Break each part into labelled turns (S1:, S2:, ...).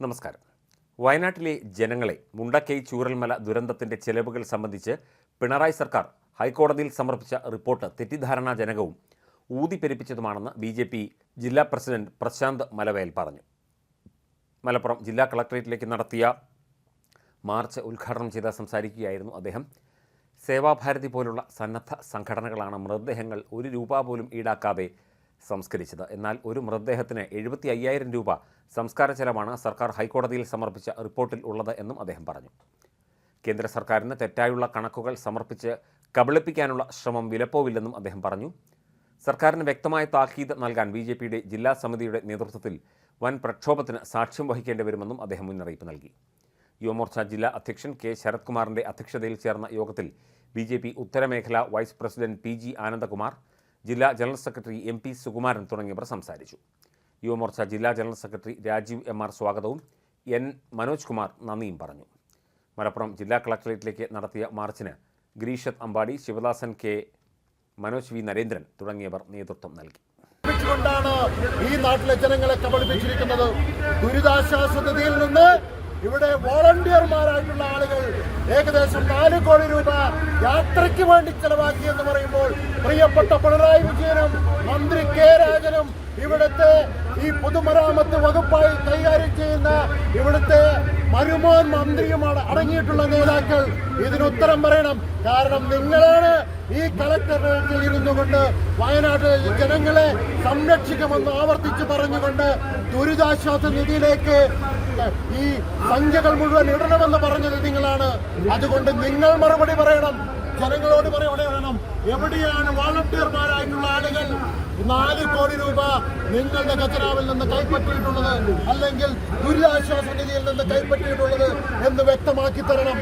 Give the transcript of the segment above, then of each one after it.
S1: നമസ്കാരം. വയനാട്ടിലെ ജനങ്ങളെ മുണ്ടക്കൈ ചൂരൽമല ദുരന്തത്തിന്റെ ചെലവുകൾ സംബന്ധിച്ച് പിണറായി സർക്കാർ ഹൈക്കോടതിയിൽ സമർപ്പിച്ച റിപ്പോർട്ട് തെറ്റിദ്ധാരണാജനകവും ഊതിപ്പെരിപ്പിച്ചതുമാണെന്ന് ബി ജെ പി ജില്ലാ പ്രസിഡന്റ് പ്രശാന്ത് മലവയൽ പറഞ്ഞു. മലപ്പുറം ജില്ലാ കളക്ടറേറ്റിലേക്ക് നടത്തിയ മാർച്ച് ഉദ്ഘാടനം ചെയ്ത് സംസാരിക്കുകയായിരുന്നു അദ്ദേഹം. സേവാഭാരതി പോലുള്ള സന്നദ്ധ സംഘടനകളാണ് മൃതദേഹങ്ങൾ ഒരു രൂപ പോലും ഈടാക്കാതെ സംസ്കരിച്ചത്. എന്നാൽ ഒരു മൃതദേഹത്തിന് എഴുപത്തി അയ്യായിരം രൂപ സംസ്കാര ചെലവാണ് സർക്കാർ ഹൈക്കോടതിയിൽ സമർപ്പിച്ച റിപ്പോർട്ടിൽ ഉള്ളത് എന്നും അദ്ദേഹം പറഞ്ഞു. കേന്ദ്ര സർക്കാരിന് തെറ്റായുള്ള കണക്കുകൾ സമർപ്പിച്ച് കബളിപ്പിക്കാനുള്ള ശ്രമം വിലപ്പോവില്ലെന്നും അദ്ദേഹം പറഞ്ഞു. സർക്കാരിന് വ്യക്തമായ താക്കീത് നൽകാൻ ബി ജെ പിയുടെ ജില്ലാ സമിതിയുടെ നേതൃത്വത്തിൽ വൻ പ്രക്ഷോഭത്തിന് സാക്ഷ്യം വഹിക്കേണ്ടി വരുമെന്നും അദ്ദേഹം മുന്നറിയിപ്പ് നൽകി. യുവമോർച്ച ജില്ലാ അധ്യക്ഷൻ കെ. ശരത്കുമാറിന്റെ അധ്യക്ഷതയിൽ ചേർന്ന യോഗത്തിൽ B J P ഉത്തരമേഖല vice president P G Anandakumar ജില്ലാ general secretary M P Sukumaran തുടങ്ങിയവർ സംസാരിച്ചു. യുവമോർച്ച ജില്ലാ general secretary Rajeev M R സ്വാഗതവും എൻ മനോജ് കുമാർ നന്ദിയും പറഞ്ഞു. മലപ്പുറം ജില്ലാ കളക്ടറേറ്റിലേക്ക് നടത്തിയ മാർച്ചിന് ഗിരീഷത് അമ്പാടി ശിവദാസൻ കെ മനോജ് വി നരേന്ദ്രൻ തുടങ്ങിയവർ നേതൃത്വം നൽകി.
S2: കൊണ്ടാണ് ഈ നാട്ടിലെ ജനങ്ങളെ കബളിപ്പിച്ചിരിക്കുന്നത്. ദുരിതാശ്വാസ നിധിയിൽ നിന്ന് ഇവിടെ വോളണ്ടിയർമാരായിട്ടുള്ള ആളുകൾ ഏകദേശം നാല് കോടി രൂപ യാത്രയ്ക്ക് വേണ്ടി ചെലവാക്കി എന്ന് പറയുമ്പോൾ പ്രിയപ്പെട്ട പിണറായി വിജയനും മന്ത്രി കെ രാജനും ഇവിടുത്തെ ഈ പൊതുമരാമത്ത് വകുപ്പായി കൈകാര്യം ചെയ്യുന്ന ഇവിടുത്തെ മരുമോൻ മന്ത്രിയുമാണ് അടങ്ങിയിട്ടുള്ള നേതാക്കൾ ഇതിനുത്തരം പറയണം. കാരണം നിങ്ങളാണ് ഈ കളക്ടറേറ്റിൽ ഇരുന്നു കൊണ്ട് വയനാട്ടിലെ ജനങ്ങളെ സംരക്ഷിക്കുമെന്ന് ആവർത്തിച്ച് പറഞ്ഞുകൊണ്ട് ദുരിതാശ്വാസ നിധിയിലേക്ക് ഈ സംഖ്യകൾ മുഴുവൻ ഇടണമെന്ന് പറഞ്ഞത് നിങ്ങളാണ്. അതുകൊണ്ട് നിങ്ങൾ മറുപടി പറയണം. ജനങ്ങളോട് പറയണം. എവിടെയാണ് വോളണ്ടിയർമാരായിട്ടുള്ള ആളുകൾ? നാല് കോടി രൂപ നിങ്ങളുടെ ഖജനാവിൽ നിന്ന് കൈപ്പറ്റിയിട്ടുള്ളത് അല്ലെങ്കിൽ ദുരിതാശ്വാസ നിധിയിൽ നിന്ന് കൈപ്പറ്റിയിട്ടുള്ളത് എന്ന് വ്യക്തമാക്കി തരണം.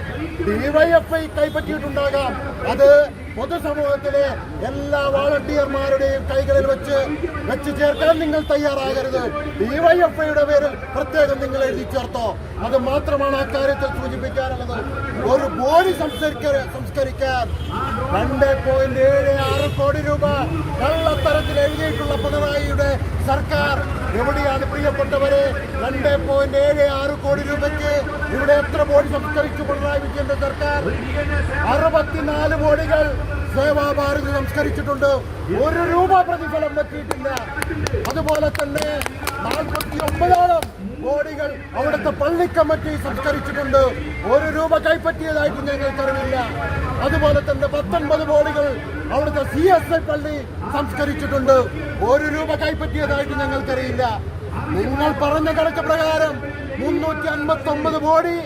S2: ഡിവൈഎഫ്ഐ കൈപ്പറ്റിയിട്ടുണ്ടാകാം. അത് പൊതുസമൂഹത്തിലെ എല്ലാ വാളണ്ടിയർമാരുടെയും കൈകളിൽ വെച്ച് വെച്ച് ചേർക്കാൻ നിങ്ങൾ തയ്യാറാകരുത്. ഡിവൈഎഫ്ഐയുടെ പേരിൽ പ്രത്യേകം നിങ്ങൾ എഴുതി ചേർത്തോ. അത് മാത്രമാണ് ആ കാര്യത്തെ സൂചിപ്പിക്കാനുള്ളത്. ഒരു ബോഡി സംസ്കരിക്ക സംസ്കരിക്കാൻ രണ്ട് പോയിന്റ് ഏഴ് ആറ് കോടി രൂപ കള്ളത്തരത്തിൽ എഴുതിയിട്ടുള്ള പിണറായിയുടെ സർക്കാർ എവിടെയാണ് പ്രിയപ്പെട്ടവരെ രണ്ട് പോയിന്റ് ഏഴ് ആറ് കോടി രൂപയ്ക്ക് ഇവിടെ എത്ര ബോഡി സംസ്കരിച്ചു പിണറായി വിജയന്റെ സർക്കാർ? അറുപത്തിനാല് ബോഡികൾ സേവാഭാരതി സംസ്കരിച്ചിട്ടുണ്ട്. ഒരു രൂപ പ്രതിഫലം പറ്റിയിട്ടില്ല അതുപോലെ തന്നെ നാൽപ്പത്തി ഒമ്പതോളം കോടികൾ അവിടുത്തെ പള്ളി കമ്മിറ്റി സംസ്കരിച്ചിട്ടുണ്ട്. ഒരു രൂപ കൈപ്പറ്റിയതായിട്ട് ഞങ്ങൾക്കറിയില്ല അതുപോലെ തന്നെ പത്തൊൻപത് കോടികൾ അവിടുത്തെ സി എസ് പള്ളി സംസ്കരിച്ചിട്ടുണ്ട്. ഒരു രൂപ കൈപ്പറ്റിയതായിട്ട് ഞങ്ങൾക്കറിയില്ല. നിങ്ങൾ പറഞ്ഞ കണക്ക് പ്രകാരം മുന്നൂറ്റി അൻപത്തി ഒമ്പത് ബോഡി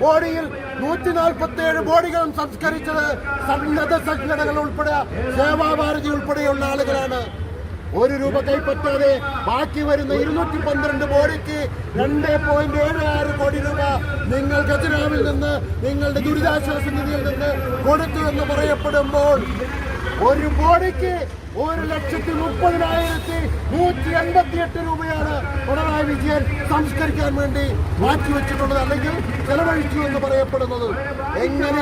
S2: ബോഡിയിൽ നൂറ്റി നാൽപ്പത്തി ഏഴ് ബോഡികളും സംസ്കരിച്ചത് സന്നദ്ധ സംഘടനകൾ ഉൾപ്പെടെ സേവാഭാരതി ഉൾപ്പെടെയുള്ള ആളുകളാണ്. ഒരു രൂപ കൈപ്പറ്റാതെ ബാക്കി വരുന്ന ഇരുന്നൂറ്റി പന്ത്രണ്ട് ബോഡിക്ക് രണ്ട് പോയിന്റ് ഏഴ് ആറ് കോടി രൂപ നിങ്ങൾ ഖജനാവിൽ നിന്ന് നിങ്ങളുടെ ദുരിതാശ്വാസ നിധിയിൽ നിന്ന് കൊടുത്തു എന്ന് പറയപ്പെടുമ്പോൾ ഒരു ബോഡിക്ക് ഒരു ലക്ഷത്തി മുപ്പതിനായിരത്തി നൂറ്റി എൺപത്തി എട്ട് രൂപയാണ് പിണറായി വിജയൻ സംസ്കരിക്കാൻ വേണ്ടി മാറ്റിവെച്ചിട്ടുള്ളത് അല്ലെങ്കിൽ ചെലവഴിച്ചു എന്ന് പറയപ്പെടുന്നത്. എങ്ങനെ